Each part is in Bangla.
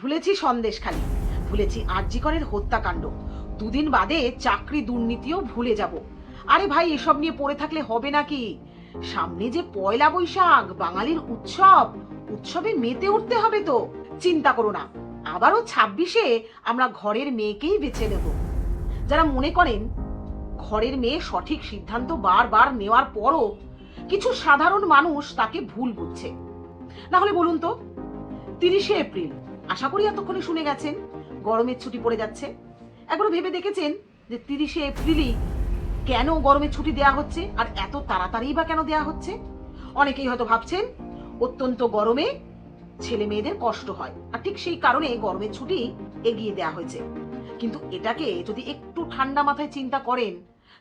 ভুলেছি সন্দেশখালী ভুলেছি আরজিকরের হত্যাকাণ্ড। দুদিন বাদে চাকরি দুর্নীতিও ভুলে যাব। আরে ভাই, এসব নিয়ে পড়ে থাকলে হবে নাকি? সামনে যে পয়লা বৈশাখ, বাঙালির উৎসব, উৎসবে মেতে উঠতে হবে তো। চিন্তা করো না, আবারও ছাব্বিশে আমরা ঘরের মেয়েকেই বেছে নেব। যারা মনে করেন, ঘরের মেয়ে সঠিক সিদ্ধান্ত বারবার নেওয়ার পরও কিছু সাধারণ মানুষ তাকে ভুল বুঝছে। না হলে বলুন তো, তিরিশে এপ্রিল আশা করি এতক্ষণে শুনে গেছেন। গরমের ছুটি পড়ে যাচ্ছে। একবার ভেবে দেখেছেন যে তিরিশে এপ্রিলই কেন গরমের ছুটি দেয়া হচ্ছে আর এত তাড়াতাড়ি বা কেন দেয়া হচ্ছে? অনেকেই হয়তো ভাবছেন, অত্যন্ত গরমে ছেলে মেয়েদের কষ্ট হয় আর ঠিক সেই কারণে গরমের ছুটি এগিয়ে দেয়া হয়েছে। কিন্তু এটাকে যদি একটু ঠান্ডা মাথায় চিন্তা করেন,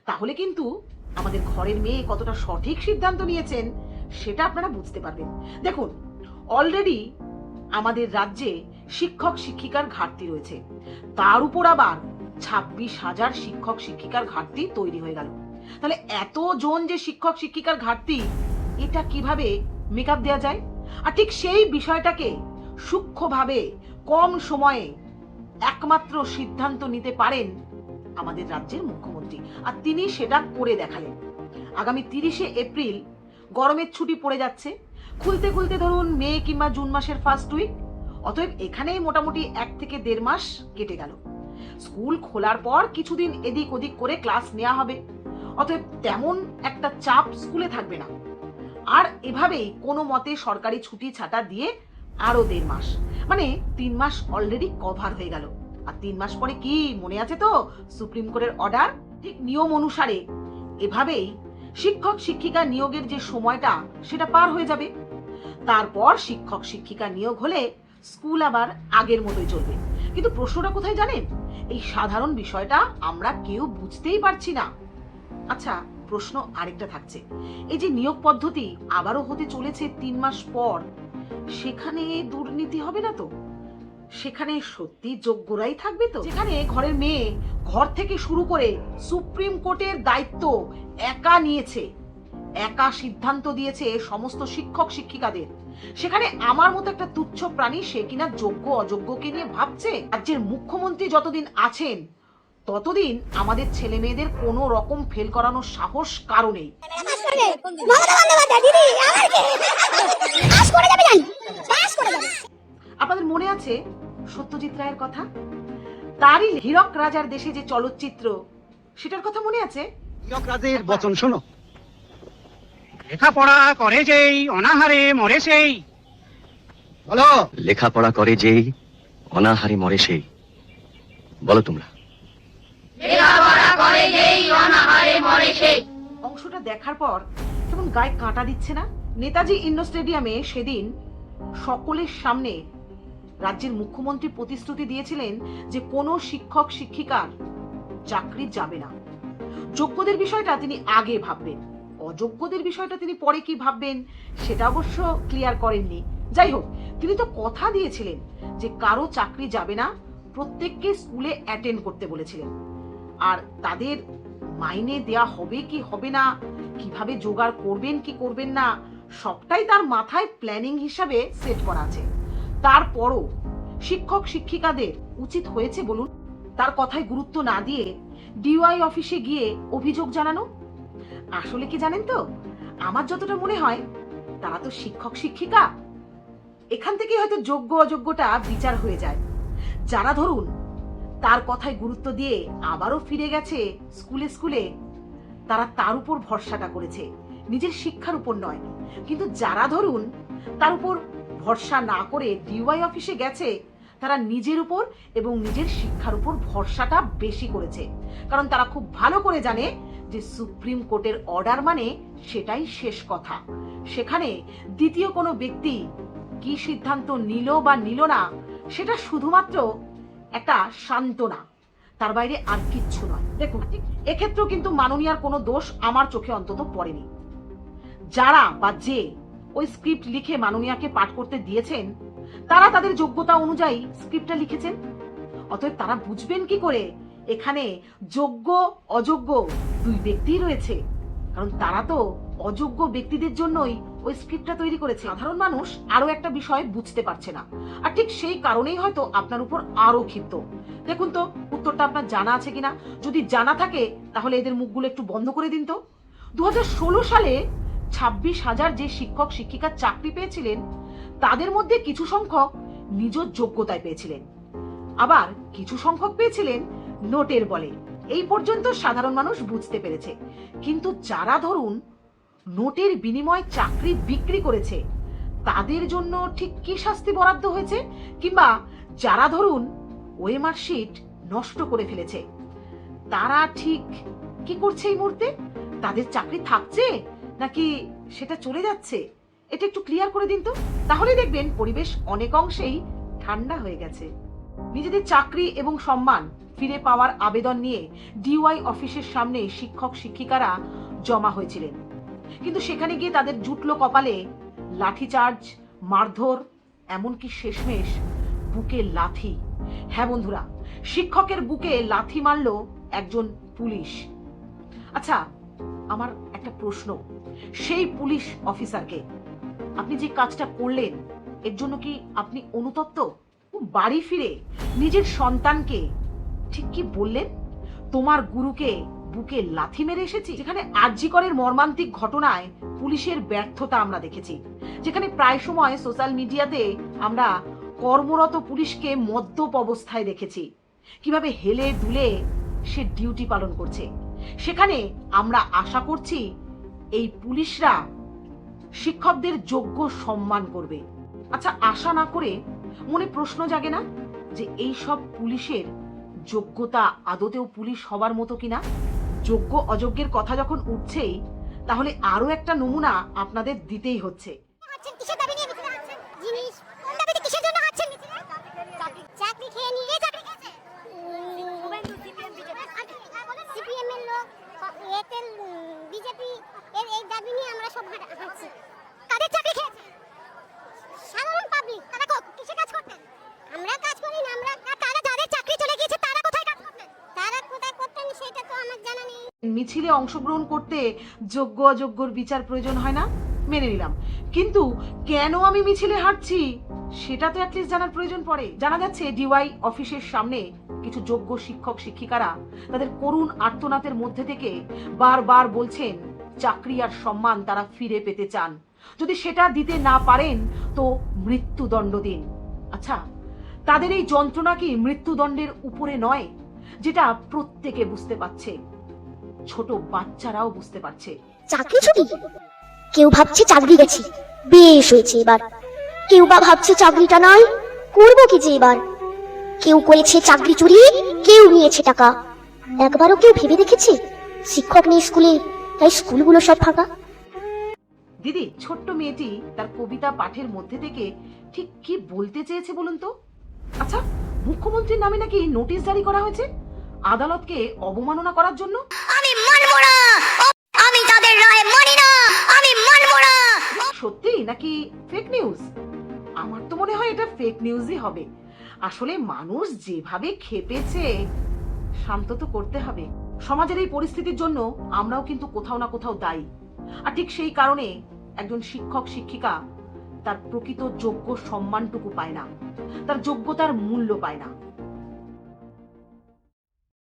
তাহলে কিন্তু আমাদের ঘরের মেয়ে কতটা সঠিক সিদ্ধান্ত নিয়েছেন সেটা আপনারা বুঝতে পারবেন। দেখুন অলরেডি আমাদের রাজ্যে শিক্ষক শিক্ষিকার ঘাটতি রয়েছে। তার উপর আবার ছাব্বিশ হাজার শিক্ষক শিক্ষিকার ঘাটতি তৈরি হয়ে গেল। তাহলে এতজন যে শিক্ষক শিক্ষিকার ঘাটতি, এটা কীভাবে মেকআপ দেওয়া যায়? আর ঠিক সেই বিষয়টাকে সূক্ষ্মভাবে কম সময়ে একমাত্র সিদ্ধান্ত নিতে পারেন আমাদের রাজ্যের মুখ্যমন্ত্রী। আর তিনি সেটা করে দেখালেন। আগামী তিরিশে এপ্রিল গরমের ছুটি পড়ে যাচ্ছে। খুলতে খুলতে ধরুন মে কিংবা জুন মাসের ফার্স্ট উইক অতএব এখানেই মোটামুটি এক থেকে দেড় মাস কেটে গেল। স্কুল খোলার পর কিছুদিন এদিক ওদিক করে ক্লাস নেওয়া হবে। অতএব তেমন একটা চাপ স্কুলে থাকবে না। আর এভাবেই কোনো মতে সরকারি ছুটি ছাটা দিয়ে আরও দেড় মাস। মানে তিন মাস অলরেডি কভার হয়ে গেল। আর তিন মাস পরে কি মনে আছে তো? সুপ্রিম কোর্টের অর্ডার ঠিক নিয়ম অনুসারে এভাবেই শিক্ষক শিক্ষিকা নিয়োগের যে সময়টা, সেটা পার হয়ে যাবে। তারপর শিক্ষক শিক্ষিকা নিয়োগ হলে স্কুল আবার আগের মতোই চলবে। কিন্তু প্রশ্নটা কোথায় জানেন? এই সাধারণ বিষয়টা আমরা কেউ বুঝতেই পারছি না। আচ্ছা প্রশ্ন আরেকটা থাকছে। এই যে নিয়োগ পদ্ধতি আবারও হতে চলেছে তিন মাস পর, সেখানে দুর্নীতি হবে না তো? সেখানে সত্যি যোগ্যরাই থাকবে তো? যেখানে ঘরের মেয়ে ঘর থেকে শুরু করে সুপ্রিম কোর্টের দায়িত্ব একা নিয়েছে। একা সিদ্ধান্ত দিয়েছে সমস্ত শিক্ষক শিক্ষিকাদের সেখানে আমার মতো একটা তুচ্ছ প্রাণী সে কিনা যোগ্য অযোগ্যকে নিয়ে ভাবছে? রাজ্যের মুখ্যমন্ত্রী যতদিন আছেন ততদিন আমাদের ছেলে মেয়েদের কোনো রকম ফেল করানোর সাহস কারও নেই। পাস করবে মমতা বন্দ্যোপাধ্যায় দিদি আমার কি পাস করে যাবে জানি পাস করে যাবে। আপনাদের মনে আছে সত্যজিৎ রায়ের কথা? তারই হীরক রাজার দেশে যে চলচ্চিত্র সেটার কথা মনে আছে? হীরকরাজের বচন শোনো। লেখাপড়া করে যেই অনাহারে মরে সেই। বলো। লেখাপড়া করে যেই অনাহারে মরে সেই। বলো তোমরা। অংশটা দেখার পর কেমন গায়ে কাঁটা দিচ্ছে না? নেতাজি ইন্ডোর স্টেডিয়ামে সেদিন সকলের সামনে রাজ্যের মুখ্যমন্ত্রী প্রতিশ্রুতি দিয়েছিলেন যে কোনো শিক্ষক শিক্ষিকার চাকরি যাবে না। যোগ্যদের বিষয়টা তিনি আগে ভাববেন। অযোগ্যদের বিষয়টা তিনি পরে কি ভাববেন, সেটা অবশ্য ক্লিয়ার করেননি। যাই হোক, তিনি তো কথা দিয়েছিলেন যে কারও চাকরি যাবে না, প্রত্যেককে স্কুলে অ্যাটেন্ড করতে বলেছিলেন। আর তাদের মাইনে দেয়া হবে কি হবে না, কীভাবে জোগাড় করবেন কি করবেন না, সবটাই তার মাথায় প্ল্যানিং হিসাবে সেট করা আছে। তারপরও শিক্ষক, শিক্ষিকাদের উচিত হয়েছে বলুন, তার কথায় গুরুত্ব না দিয়ে ডিওয়াই অফিসে গিয়ে অভিযোগ জানানো আসলে কি জানেন তো? আমার যতটা মনে হয়, তারা তো শিক্ষক, শিক্ষিকা। এখান থেকে হয়তো যোগ্য, অযোগ্যটা বিচার হয়ে যায়। যারা ধরুন, তার কথায় গুরুত্ব দিয়ে আবারও ফিরে গেছে স্কুলে স্কুলে, তারা তার উপর ভরসাটা করেছে। নিজের শিক্ষার উপর নয়। কিন্তু যারা ধরুন, তার উপর ভরসা না করে ডিওয়াই অফিসে গেছে, তারা নিজের উপর এবং নিজের শিক্ষার উপর ভরসাটা বেশি করেছে। কারণ তারা খুব ভালো করে জানে যে সুপ্রিম কোর্টের অর্ডার মানে সেটাই শেষ কথা। সেখানে দ্বিতীয় কোনো ব্যক্তি কি সিদ্ধান্ত নিল বা নিল না, সেটা শুধুমাত্র একটা সান্ত্বনা। তার বাইরে আর কিচ্ছু নয়। দেখুন, এক্ষেত্রেও কিন্তু মাননীয়ার কোনো দোষ আমার চোখে অন্তত পড়েনি। যারা বা যে ওই স্ক্রিপ্ট লিখে মাননীয়াকে পাঠ করতে দিয়েছেন, তারা তাদের যোগ্যতা অনুযায়ী স্ক্রিপ্টটা লিখেছেন। অতএব তারা বুঝবেন কি করে এখানে যোগ্য, অযোগ্য দুই ব্যক্তিই রয়েছে। কারণ তারা তো অযোগ্য ব্যক্তিদের জন্যই ওই স্ক্রিপ্টটা তৈরি করেছে। সাধারণ মানুষ আরও একটা বিষয় বুঝতে পারছে না। আর ঠিক সেই কারণেই হয়তো আপনার উপর আরও ক্ষিপ্ত। দেখুন তো, উত্তরটা আপনার জানা আছে কিনা? যদি জানা থাকে, তাহলে এদের মুখগুলো একটু বন্ধ করে দিন তো। দু হাজার ষোলো সালে ছাব্বিশ হাজার যে শিক্ষক শিক্ষিকার চাকরি পেয়েছিলেন, তাদের মধ্যে কিছু সংখ্যক নিজ যোগ্যতায় পেয়েছিলেন। আবার কিছু সংখ্যক পেয়েছিলেন নোটের বলে। এই পর্যন্ত সাধারণ মানুষ বুঝতে পেরেছে। কিন্তু যারা ধরুন নোটের বিনিময়ে চাকরি বিক্রি করেছে, তাদের জন্য ঠিক কি শাস্তি বরাদ্দ হয়েছে? কিংবা যারা ধরুন ওয়েমার নষ্ট করে ফেলেছে, তারা ঠিক কি করছে এই মুহূর্তে? তাদের চাকরি থাকছে? নাকি সেটা চলে যাচ্ছে? এটা একটু ক্লিয়ার করে দিন তো। তাহলে দেখবেন পরিবেশ অনেক অংশেই ঠান্ডা হয়ে গেছে। নিজেদের চাকরি এবং সম্মান ফিরে পাওয়ার আবেদন নিয়ে ডিওয়াই অফিসের সামনে শিক্ষক শিক্ষিকারা জমা হয়েছিলেন। কিন্তু সেখানে গিয়ে তাদের জুটলো কপালে লাঠিচার্জ, মারধর, এমনকি শেষমেশ বুকে লাথি। হ্যাঁ বন্ধুরা, শিক্ষকের বুকে লাথি মারল একজন পুলিশ। আচ্ছা আমার একটা প্রশ্ন। সেই পুলিশ অফিসারকে আপনি যে কাজটা করলেন, এর জন্য কি আপনি অনুতপ্ত? বাড়ি ফিরে নিজের সন্তানকে ঠিক কি বললেন? তোমার গুরুকে বুকে লাথি মেরে এসেছি? যেখানে আরজিকরের মর্মান্তিক ঘটনায় পুলিশের ব্যর্থতা আমরা দেখেছি। যেখানে প্রায় সময় সোশ্যাল মিডিয়াতে আমরা কর্মরত পুলিশকে মদ্যপ অবস্থায় দেখেছি। কীভাবে হেলে দুলে সে ডিউটি পালন করছে। সেখানে আমরা আশা করছি এই পুলিশরা শিক্ষকদের যোগ্য সম্মান করবে। আচ্ছা আশা না করে মনে প্রশ্ন জাগে না যে এই সব পুলিশের যোগ্যতা আদতেও পুলিশ হবার মতো কিনা? যোগ্য অযোগ্যের কথা যখন উঠছেই, তাহলে আরও একটা নমুনা আপনাদের দিতেই হচ্ছে। বিজেপি, এর এই দাবি নিয়ে আমরা সব হাঁটছি কাদের চাকরি খেয়েছে সাধারণ পাবলিক তারা কো- কিসে কাজ করতেন আমরা কাজ করি না আমরা আর তারা যাদের চাকরি চলে গিয়েছে তারা কোথায় কাজ করতেন তারা কোথায় করতেন সেটা তো আমার জানা নেই মিছিলে অংশগ্রহণ করতে যোগ্য অযোগ্যর বিচার প্রয়োজন হয় না? মেনে নিলাম। কিন্তু কেন আমি মিছিলে হাঁটছি? সেটা তো অ্যাটলিস্ট জানার প্রয়োজন পড়ে। জানা যাচ্ছে ডিওয়াই অফিসের সামনে কিছু যোগ্য শিক্ষক, শিক্ষিকারা তাদের করুণ আর্তনাদের মধ্যে থেকে বারবার বলছেন, চাকরি আর সম্মান তারা ফিরে পেতে চান। যদি সেটা দিতে না পারেন, তো মৃত্যুদণ্ড দিন। আচ্ছা তাদের এই যন্ত্রণা কি মৃত্যুদণ্ডের উপরে নয়, যেটা প্রত্যেকে বুঝতে পারছে? ছোট বাচ্চারাও বুঝতে পারছে। চাকরি ছুটি? কেউ ভাবছে চাকরি গেছি। বেশ হয়েছে এবার। কেউ বা ভাবছে চাকরিটা নয় করব কি যে এবার? কেউ করেছে চাকরি চুরি কেউ নিয়েছে টাকা। একবারও কেউ ভেবে দেখেছে? শিক্ষক নেই স্কুলে তাই স্কুলগুলো সব ফাঁকা। দিদি ছোট্ট মেয়েটি তার কবিতা পাঠের মধ্যে থেকে ঠিক কি বলতে চেয়েছে বলুন তো? আচ্ছা মুখ্যমন্ত্রীর নামে নাকি নোটিশ জারি করা হয়েছে? আদালতকে অবমাননা করার জন্য আমি মানবো না আমি তাদের রায় মানি না আমি মানবো না সত্যি নাকি ফেক নিউজ আমার তো মনে হয় এটা ফেক নিউজই হবে। আসলে মানুষ যেভাবে খেপেছে, শান্ত তো করতে হবে। সমাজের এই পরিস্থিতির জন্য আমরাও কিন্তু কোথাও না কোথাও দায়ী। আর ঠিক সেই কারণে একজন শিক্ষক, শিক্ষিকা তার প্রকৃত যোগ্য সম্মানটুকু পায় না। তার যোগ্যতার মূল্য পায় না।